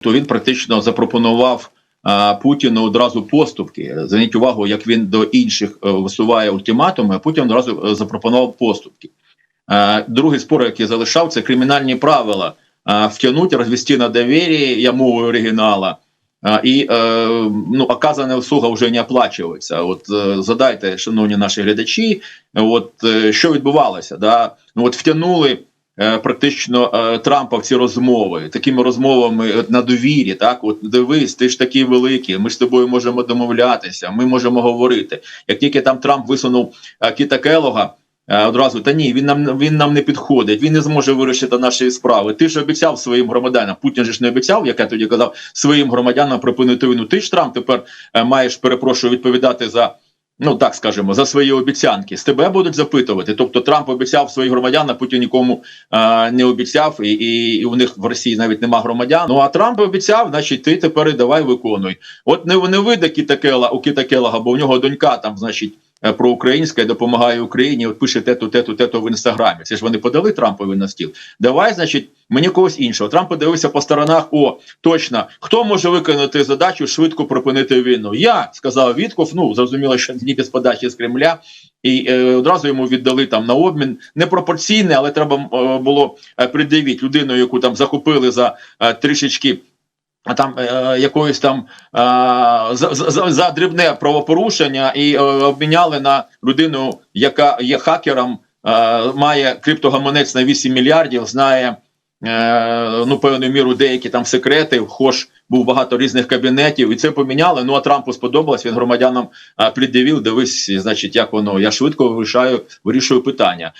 то він практично запропонував а, Путіну одразу поступки. Зверніть увагу, як він до інших е, висуває ультиматуми, а Путін одразу е, запропонував поступки. Е, Другий спор, який залишав, це кримінальні правила е, втягнути, розвести на довір'ї, я мовою оригінала. А, І е, ну, оказана услуга вже не оплачується. От е, задайте, шановні наші глядачі, от е, що відбувалося? Да? Ну, от втягнули практично е, Трампа в ці розмови, такими розмовами на довірі. Так, от дивись, ти ж такий великий, ми з тобою можемо домовлятися, ми можемо говорити. Як тільки там Трамп висунув е, Кіта Келога, е, одразу та ні, він нам він нам не підходить, він не зможе вирішити наші справи. Ти ж обіцяв своїм громадянам. Путін же ж не обіцяв, як я тоді казав, своїм громадянам припинити війну. Ти ж Трамп тепер е, маєш перепрошую відповідати за. Ну так скажемо, за свої обіцянки з тебе будуть запитувати. Тобто Трамп обіцяв своїх громадян, а Путін нікому е, не обіцяв, і, і, і у них в Росії навіть нема громадян. Ну а Трамп обіцяв, значить, ти тепер давай виконуй. От не, не вийде Кіта Кела, у Кіта Келага, бо у нього донька там, значить, е, проукраїнська і допомагає Україні. От пише тету, тету, тету в інстаграмі. Це ж вони подали Трампові на стіл. Давай, значить, мені когось іншого. Трамп подивився по сторонах. О, точно, хто може виконати задачу швидко припинити війну? Я сказав Вітков. Ну зрозуміло, що не без подачі з Кремля, і е, одразу йому віддали там на обмін непропорційне, але треба е, було е, придивити людину, яку там захопили за е, трішечки. А там е, якоїсь там е, за, за, за дрібне правопорушення і е, обміняли на людину, яка є хакером, е, має криптогаманець на 8 мільярдів, знає ну певною міру деякі там секрети. Хоч був багато різних кабінетів, і це поміняли. Ну а Трампу сподобалось. Він громадянам е, пред'явив, Дивись, значить, як воно. Я швидко вирішаю, вирішую питання.